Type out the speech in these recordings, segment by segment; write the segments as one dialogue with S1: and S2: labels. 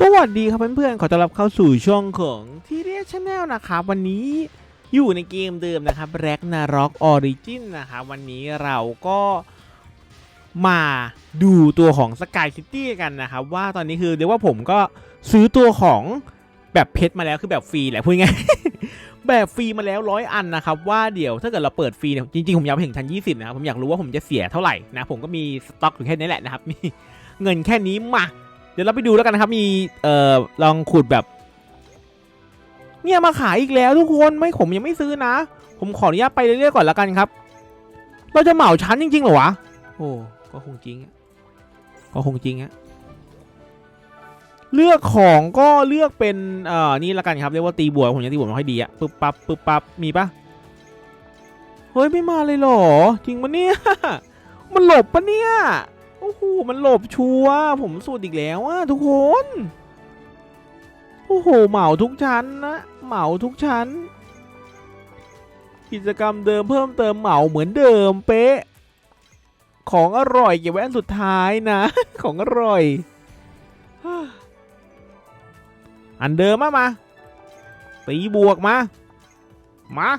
S1: สวัสดีครับเพื่อนๆ ขอต้อนรับเข้าสู่ช่องของทีเรียชแนลนะครับ วันนี้อยู่ในเกมเดิมนะครับ r a g n a r o k Origin นะครับวันนี้เราก็มาดูตัวของ Sky City กันนะครับว่าตอนนี้คือเรียกว่าผมก็ซื้อตัวของแบบเพชรมาแล้วคือแบบฟรีแหละพูดง่ายแบบฟรีมาแล้วร้อยอันนะครับว่าเดี๋ยวถ้าเกิดเราเปิดฟรีเนี่ยจริงๆ ผมอยากไปถึงชั้น20นะครับผมอยากรู้ว่าผมจะเสียเท่าไหร่นะผมก็มีสต็อกอยู่แค่นี้แหละนะครับมีเงินแค่นี้มา เดี๋ยวเราไปดูแล้วกันนะครับ มีเอ่อลองขุดแบบ เนี่ยมาขายอีกแล้วทุกคนไม่ผมยังไม่ซื้อนะ ผมขออนุญาตไปเรื่อยๆก่อนแล้วกันครับ เราจะเหมาชั้นจริงๆเหรอวะโอ้ก็คงจริงอะก็คงจริงอะเลือกของก็เลือกเป็นเอ่อนี่ละกันครับเรียกว่าตีบวกผมจะตีบวกไม่ค่อยดีอะปึ๊บปั๊บปึ๊บปั๊บมีปะเฮ้ยไม่มาเลยเหรอจริงปะเนี่ยมันหลบปะเนี่ย โอ้โห มันหลบชัวร์ผมสูดอีกแล้วอะทุกคน โอ้โห เหมาทุกชั้นนะ เหมาทุกชั้น กิจกรรมเดิมเพิ่มเติมเหมาเหมือนเดิมเป๊ะ ของอร่อยเก็บไว้อันสุดท้ายนะ ของอร่อย อันเดิมมามา ตีบวกมา มา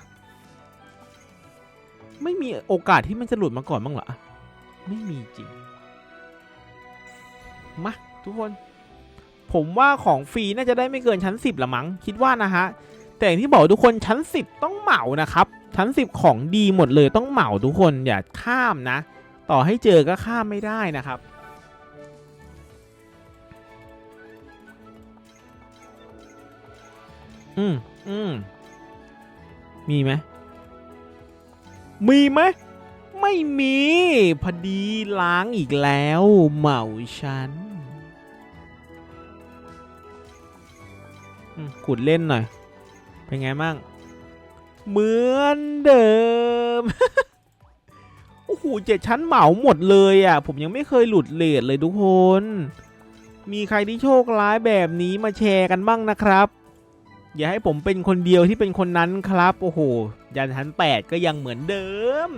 S1: ไม่มีโอกาสที่มันจะหลุดมาก่อนบ้างเหรอ ไม่มีจริง มาทุกคน ผมว่าของฟรีน่าจะได้ไม่เกินชั้น 10ละมั้งคิดว่านะฮะแต่อย่างที่บอกทุกคนชั้น 10 ต้องเหมานะครับ ชั้น 10 ของดีหมดเลยต้องเหมาทุกคนอย่าข้ามนะ ต่อให้เจอก็ข้ามไม่ได้นะครับอืมอืมมีไหมมีไหมไม่มี พอดีล้างอีกแล้ว เหมาฉัน ขุดเล่นหน่อย เป็นไงบ้าง เหมือนเดิม โอ้โหเจ็ดชั้นเหมาหมดเลยอะ ผมยังไม่เคยหลุดเลทเลยทุกคน มีใครที่โชคร้ายแบบนี้มาแชร์กันบ้างนะครับ อย่าให้ผมเป็นคนเดียวที่เป็นคนนั้นครับ โอ้โห ยันชั้น 8 ก็ยังเหมือนเดิม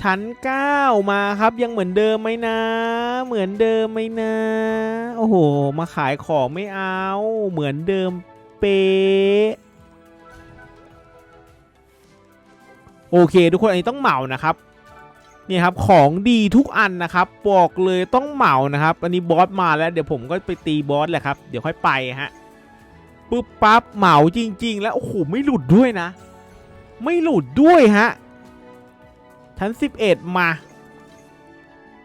S1: ชั้น 9 มาครับยังเหมือนเดิมไหมนะ เหมือนเดิมไหมนะ โอ้โห มาขายของไม่เอา เหมือนเดิมเป๊ะโอเค ทุกคนอันนี้ต้องเหมานะครับนี่ครับของดีทุกอันนะครับบอกเลยต้องเหมานะครับ อันนี้บอสมาแล้วเดี๋ยวผมก็ไปตีบอสแหละครับเดี๋ยวค่อยไปฮะปุ๊บปั๊บเหมาจริง ๆ แล้วโอ้โหไม่หลุดด้วยนะ ไม่หลุดด้วยฮะชั้น11 มา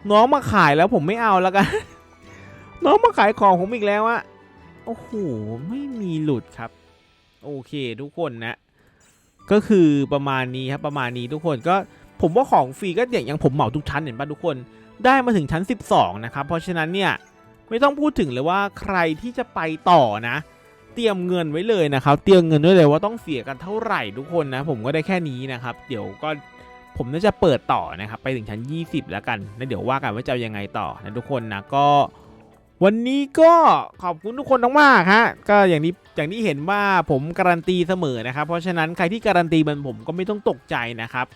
S1: น้องมาขายแล้วผมไม่เอาแล้วกัน น้องมาขายของผมอีกแล้วอะโอ้โห ไม่มีหลุดครับ โอเคทุกคนนะ ก็คือประมาณนี้ครับ ประมาณนี้ทุกคนก็ผมว่าของฟรีก็อย่างอย่างผมเหมาทุกชั้นเห็นป่ะทุกคน ได้มาถึงชั้น 12 นะครับ เพราะฉะนั้นเนี่ยไม่ต้องพูดถึงเลยว่าใครที่จะไปต่อนะ เตรียมเงินไว้เลยนะครับ เตรียมเงินไว้เลยว่าต้องเสียกันเท่าไหร่ทุกคนนะ ผมก็ได้แค่นี้นะครับ เดี๋ยวก็ ผมน่าจะเปิดต่อนะครับไปถึงชั้น 20 แล้วกันแล้วเดี๋ยวว่ากันว่าจะยังไงต่อนะทุกคนนะก็วันนี้ก็ขอบคุณทุกคนมากๆฮะก็อย่างนี้อย่างที่เห็นว่าผมการันตีเสมอนะครับ เพราะฉะนั้นใครที่การันตีมันผมก็ไม่ต้องตกใจนะครับ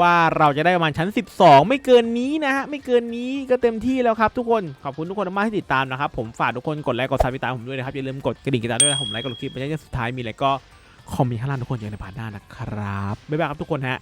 S1: ว่าเราจะได้ประมาณชั้น 12 ไม่เกินนี้นะฮะไม่เกินนี้ก็เต็มที่แล้วครับทุกคนขอบคุณทุกคนมากที่ติดตามนะครับ ผมฝากทุกคนกดไลค์กดซับสไครต์ผมด้วยนะครับอย่าลืมกดกระดิ่งกระดานด้วยนะผมไลค์กดคลิปไปใช้สุดท้ายมีอะไรก็คอมเมนต์ข้างล่างทุกคนเจอกันในพาร์ทหน้านะครับบ๊ายบายครับทุกคนฮะ